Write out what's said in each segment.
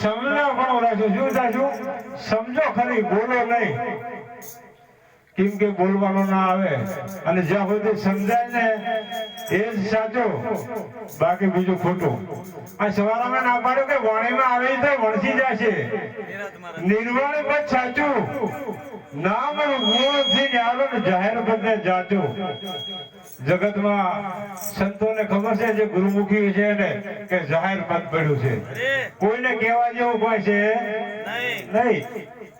સમજો પણ રાખજો શું થાશું સમજો ખરી બોલો નહીં. કેમ કે બોલવાનું ના આવે. અને જ્યાં સુધી સમજાય ને, એ જ સાચો. બાકી બીજું ખોટું. આ સવારમાં ના પાડ્યું કે વાણીમાં આવી તો વણસી જશે. નિર્વાણ પદ સાચું. નામ ગુણથી જાહેર પદને જાચું. જગતમાં સંતોને ખબર છે જે ગુરુમુખી છે ને કે જાહેર પદ પડ્યું છે. કોઈને કહેવા જેવું કોઈ છે? નહીં.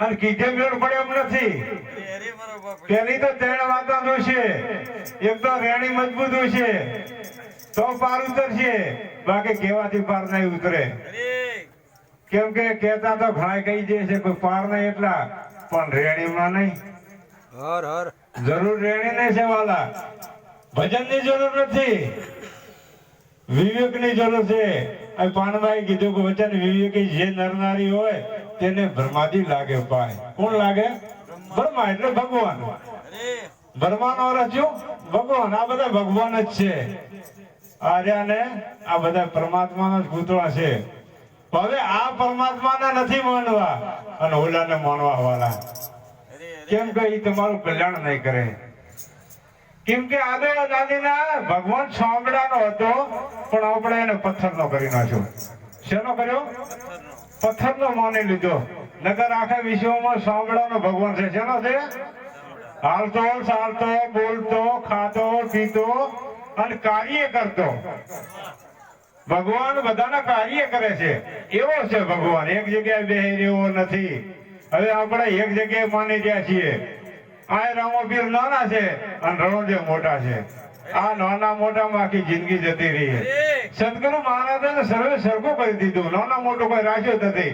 અને કીધે મેળ પડે એમ નથી. પેલી તો ત્રણ વાતો છે એક તો રેણી મજબૂત છે. તો પાર ઉતરશે. બાકી કહેવાથી પાર નહીં ઉતરે. કેમ કે કહેતા તો ઘણા કહી દે છે કોઈ પાર નહીં એટલા. પણ રેણીમાં નહીં. જરૂર રેણી નહીં છે વાલા. ભજનની જરૂર નથી. વિવેકની જરૂર છે. પાનભાઈ કીધું કે વચન વિવેકી જે નરનારી હોય તેને બ્રહ્માજી લાગે પાય કોણ લાગે? બ્રહ્મા, એટલે ભગવાન. બ્રહ્માનો શું? ભગવાન, આ બધા ભગવાન જ છે. આર્યા ને આ બધા પરમાત્માના જ પૂતળા છે. હવે આ પરમાત્માને નથી માનવા અને ઓલાને માનવા વાળા કેમ કે એ તમારું કલ્યાણ નહીં કરે. કેમ કે આદો દાદીના ભગવાન સાંભળાનો હતો, પણ આપણે એને પથ્થરનો કરી નાખ્યો. શેનો કર્યો? પથ્થરનો માની લીધો. નગર આખા વિશ્વમાં સાંભળાનો ભગવાન છે. શેનો છે? હાલતો, ચાલતો, બોલતો, ખાતો, પીતો અને કાર્ય કરતો. ભગવાન બધાના કાર્ય કરે છે. એવો છે ભગવાન. એક જગ્યાએ બેહી રહેવો નથી. હવે આપણે એક જગ્યાએ માની ગયા છીએ. આ રામોપીર નાના છે અને રણોદેવ મોટા છે. આ નાના મોટામાં આખી જિંદગી જતી રહી છે. સદગુરુ મહારાજે સર્વે સરખું કરી દીધું. નાના મોટું કોઈ રાખ્યો નથી.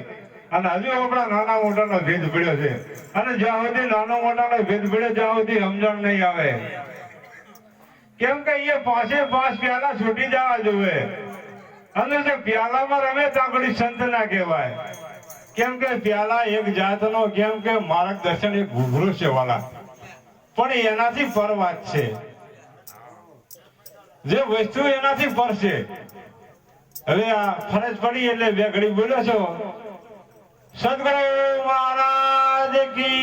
અને હજુ આપણા નાના મોટાનો ભેદ પડ્યો છે. અને જ્યાં સુધી નાનો મોટાનો ભેદ પડ્યો ત્યાં સુધી સમજણ નહીં આવે. કેમ કે એ પાસે પાસ પ્યાલા છૂટી જવા જોવે. અને જો પ્યાલામાં રમે તો આગળ સંત ના કહેવાય. કેમ કે પ્યાલા એક જાતનો કેમ કે માર્ગદર્શન એક ઘૂઘરું છે વાલા પણ એનાથી પર વાત છે. જે વસ્તુ એનાથી પર છે હવે આ ફરજ પડી એટલે બે ઘડી બોલ્યો છો. સદગુરુ મહારાજ કી